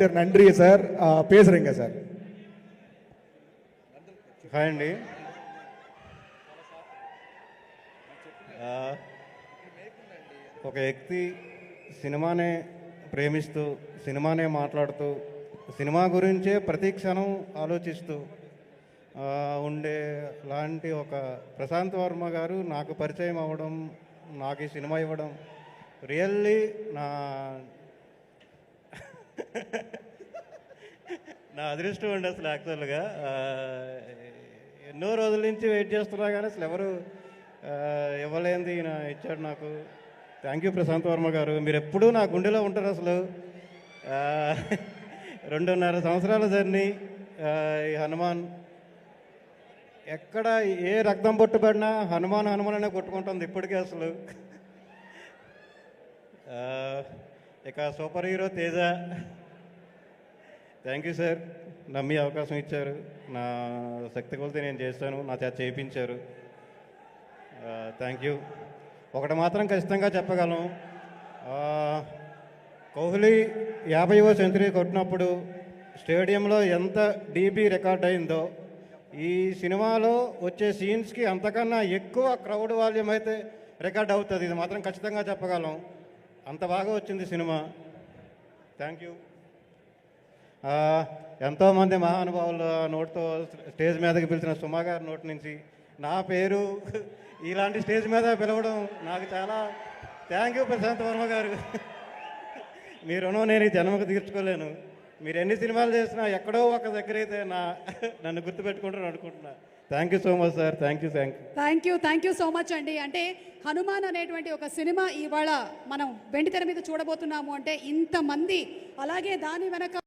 நன்றி சார் ஆ, பேசுறேங்க sir hi అండి ఆ, ఒక వ్యక్తి సినిమానే ప్రేమిస్తూ సినిమానే మాట్లాడుతూ సినిమా గురించే ప్రతి క్షణం ఆలోచిస్తూ ఆ, ఉండే లాంటి ఒక ప్రశాంత్ వర్మ గారు నాకు పరిచయం అవ్వడం నాకు ఈ సినిమా ఇవ్వడం రియల్లీ నా నా అదృష్టం అండి అసలు యాక్చువల్గా ఎన్నో రోజుల నుంచి వెయిట్ చేస్తున్నా కానీ అసలు ఎవరు ఇవ్వలేంది ఇచ్చాడు నాకు. థ్యాంక్ యూ ప్రశాంత్ వర్మ గారు. మీరు ఎప్పుడూ నా గుండెలో ఉంటారు అసలు. రెండున్నర సంవత్సరాల జర్నీ ఈ హనుమాన్. ఎక్కడ ఏ రక్తం పట్టుబడినా హనుమాన్ హనుమాన్ అనే కొట్టుకుంటుంది ఇప్పటికే అసలు. ఇక super hero Teja. Thank you sir. నమ్మి అవకాశం ఇచ్చారు. నా శక్తి కొలితే నేను చేశాను. నా చేత చేయించారు. Thank you. ఒకటి మాత్రం ఖచ్చితంగా చెప్పగలం కోహ్లీ యాభైవ సెంచరీ కొట్టినప్పుడు స్టేడియంలో ఎంత డీబీ రికార్డ్ అయిందో ఈ సినిమాలో వచ్చే సీన్స్కి అంతకన్నా ఎక్కువ క్రౌడ్ వాల్యూమ్ అయితే రికార్డ్ అవుతుంది. ఇది మాత్రం ఖచ్చితంగా చెప్పగలం. అంత బాగా వచ్చింది సినిమా. Thank you. ఎంతోమంది మహానుభావుల నోటితో స్టేజ్ మీదకి పిలిచిన సుమా గారి నోటి నుంచి నా పేరు ఇలాంటి స్టేజ్ మీద పిలవడం నాకు చాలా థ్యాంక్ యూ ప్రశాంత్ వర్మ గారు. మీ రుణం నేను ఈ జన్మకు తీర్చుకోలేను. మీరు ఎన్ని సినిమాలు చేసినా ఎక్కడో ఒక దగ్గర అయితే నా నన్ను గుర్తుపెట్టుకుంటారు అనుకుంటున్నా. Thank you so much sir thank you thank you thank you thank you so much అండి. అంటే హనుమాన్ అనేటువంటి ఒక సినిమా ఇవాళ మనం వెండితెర మీద చూడబోతున్నాము అంటే ఇంతమంది అలాగే దాని వెనక